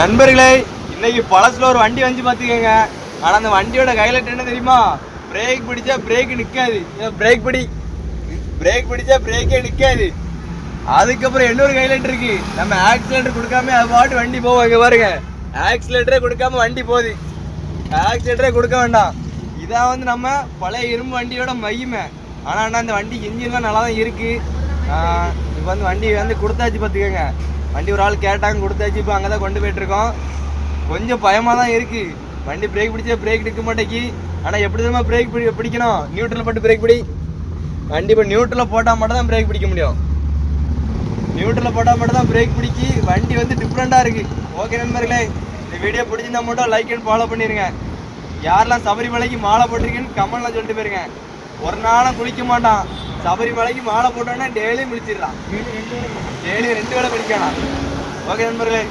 நண்பர்களே இன்னைக்கு பழசுல ஒரு வண்டி வந்து பார்த்துக்கோங்க ஆனா அந்த வண்டியோட கையிலட் என்ன தெரியுமா? பிரேக் பிடிச்சா பிரேக் நிக்காது. பிரேக் பிடி. பிரேக் பிடிச்சா பிரேக்கே நிக்காது. அதுக்கப்புறம் இன்னொரு கைலட் இருக்கு. நம்ம ஆக்சிலேட்டர் கொடுக்காம அது பாட்டு வண்டி போவோம் இங்க பாருங்க. ஆக்சிலேட்டரே கொடுக்காம வண்டி போகுது. ஆக்சிலேட்டரே கொடுக்க வேண்டாம். இதான் வந்து நம்ம பழைய இரும்பு வண்டியோட மையமே ஆனா அண்ணா இந்த வண்டி இன்ஜின்லாம் நல்லா தான் இருக்கு. இப்போ வந்து வண்டி வந்து கொடுத்தாச்சு பார்த்துக்கோங்க வண்டி ஒரு ஆள் கேட்டாங்க கொடுத்தாச்சு இப்போ அங்கே தான் கொண்டு போயிட்டுருக்கோம். கொஞ்சம் பயமாக தான் இருக்குது வண்டி பிரேக் பிடிச்சா பிரேக் நிற்க மாட்டேங்கி. ஆனால் எப்படி தெரியுமா பிரேக் பிடி பிடிக்கணும்? நியூட்ரல் போட்டு பிரேக் பிடி. வண்டி இப்போ நியூட்ரலில் போட்டால் மட்டும் தான் பிரேக் பிடிக்க முடியும். நியூட்ரலில் போட்டால் மட்டும் தான் பிரேக் பிடிக்கி வண்டி வந்து டிஃப்ரெண்ட்டாக இருக்குது ஓகே நண்பர்களே இந்த வீடியோ பிடிச்சிருந்தா மட்டும் லைக் அண்ட் ஃபாலோ பண்ணிடுங்க யாரெல்லாம் சபரிமலைக்கு மாலை போட்டிருக்கீங்கன்னு கமெண்ட்லாம் சொல்லிட்டு போயிருங்க. ஒரு நாளும் குளிக்க மாட்டான். சபரிமலைக்கு மாலை போட்டோன்னா டெய்லியும் குளிச்சிடலாம் டெய்லி ரெண்டு வேளை குளிக்கலாம் ஓகே நண்பர்களே